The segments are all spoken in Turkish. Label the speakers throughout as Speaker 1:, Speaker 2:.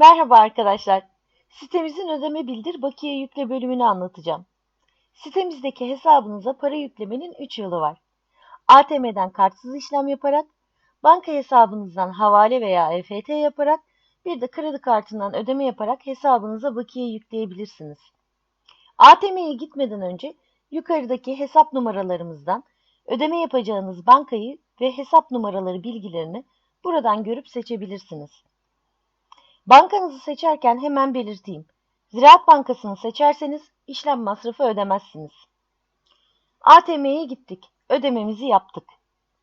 Speaker 1: Merhaba arkadaşlar. Sitemizin ödeme bildir bakiye yükle bölümünü anlatacağım. Sitemizdeki hesabınıza para yüklemenin 3 yolu var. ATM'den kartsız işlem yaparak, banka hesabınızdan havale veya EFT yaparak, bir de kredi kartından ödeme yaparak hesabınıza bakiye yükleyebilirsiniz. ATM'ye gitmeden önce yukarıdaki hesap numaralarımızdan ödeme yapacağınız bankayı ve hesap numaraları bilgilerini buradan görüp seçebilirsiniz. Bankanızı seçerken hemen belirteyim. Ziraat Bankası'nı seçerseniz işlem masrafı ödemezsiniz. ATM'ye gittik. Ödememizi yaptık.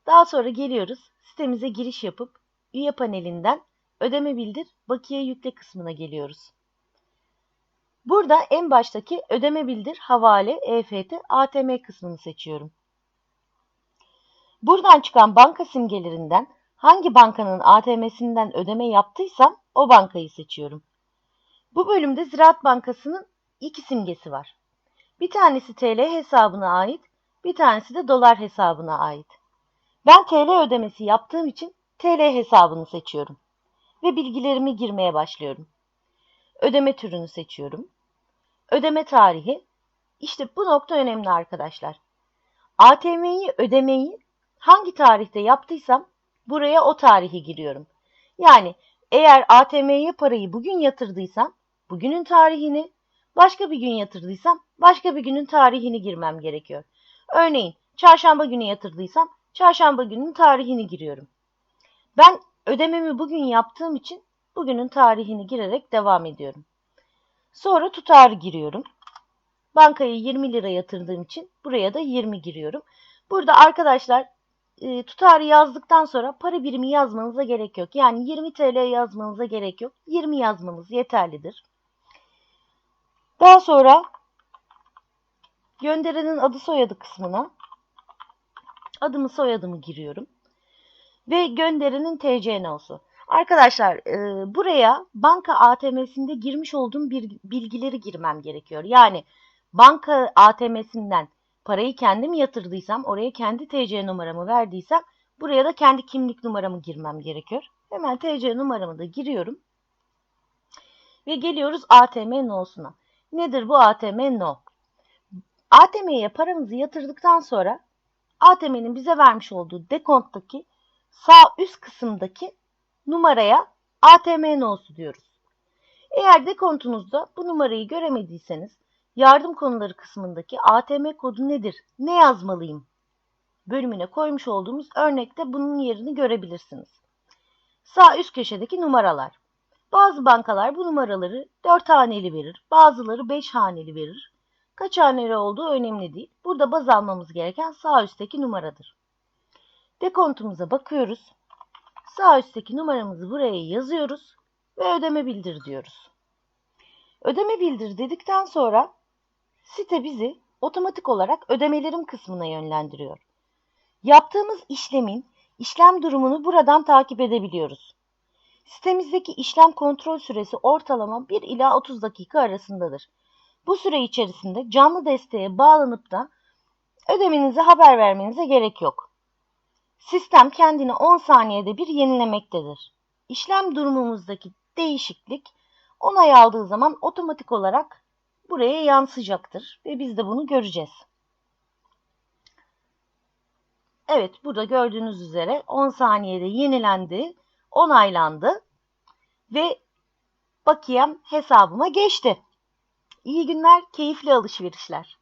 Speaker 1: Daha sonra geliyoruz. Sitemize giriş yapıp üye panelinden ödeme bildir, bakiye yükle kısmına geliyoruz. Burada en baştaki ödeme bildir, havale, EFT, ATM kısmını seçiyorum. Buradan çıkan banka simgelerinden hangi bankanın ATM'sinden ödeme yaptıysam o bankayı seçiyorum. Bu bölümde Ziraat Bankası'nın iki simgesi var. Bir tanesi TL hesabına ait, bir tanesi de dolar hesabına ait. Ben TL ödemesi yaptığım için TL hesabını seçiyorum ve bilgilerimi girmeye başlıyorum. Ödeme türünü seçiyorum. Ödeme tarihi. İşte bu nokta önemli arkadaşlar. ATM'yi ödemeyi hangi tarihte yaptıysam buraya o tarihi giriyorum. Yani eğer ATM'ye parayı bugün yatırdıysam bugünün tarihini, başka bir gün yatırdıysam başka bir günün tarihini girmem gerekiyor. Örneğin çarşamba günü yatırdıysam çarşamba günün tarihini giriyorum. Ben ödememi bugün yaptığım için bugünün tarihini girerek devam ediyorum. Sonra tutarı giriyorum. Bankaya 20 lira yatırdığım için buraya da 20 giriyorum. Burada arkadaşlar e, tutarı yazdıktan sonra para birimi yazmanıza gerek yok. Yani 20 TL yazmanıza gerek yok. 20 yazmanız yeterlidir. Daha sonra gönderenin adı soyadı kısmına adımı soyadımı giriyorum. Ve gönderenin TC olsun. Arkadaşlar e, buraya banka ATM'sinde girmiş olduğum bir bilgileri girmem gerekiyor. Yani banka ATM'sinden parayı kendim yatırdıysam, oraya kendi TC numaramı verdiysem, buraya da kendi kimlik numaramı girmem gerekiyor. Hemen TC numaramı da giriyorum. Ve geliyoruz ATM no'suna. Nedir bu ATM no? ATM'ye paramızı yatırdıktan sonra ATM'nin bize vermiş olduğu dekonttaki sağ üst kısımdaki numaraya ATM no'su diyoruz. Eğer dekontunuzda bu numarayı göremediyseniz yardım konuları kısmındaki ATM kodu nedir, ne yazmalıyım bölümüne koymuş olduğumuz örnekte bunun yerini görebilirsiniz. Sağ üst köşedeki numaralar. Bazı bankalar bu numaraları 4 haneli verir, bazıları 5 haneli verir. Kaç haneli olduğu önemli değil. Burada baz almamız gereken sağ üstteki numaradır. Dekontumuza bakıyoruz. Sağ üstteki numaramızı buraya yazıyoruz ve ödeme bildir diyoruz. Ödeme bildir dedikten sonra site bizi otomatik olarak ödemelerim kısmına yönlendiriyor. Yaptığımız işlemin işlem durumunu buradan takip edebiliyoruz. Sitemizdeki işlem kontrol süresi ortalama 1 ila 30 dakika arasındadır. Bu süre içerisinde canlı desteğe bağlanıp da ödemenize haber vermenize gerek yok. Sistem kendini 10 saniyede bir yenilemektedir. İşlem durumumuzdaki değişiklik onay aldığı zaman otomatik olarak buraya yansıyacaktır ve biz de bunu göreceğiz. Evet burada gördüğünüz üzere 10 saniyede yenilendi, onaylandı ve bakiyem hesabıma geçti. İyi günler, keyifli alışverişler.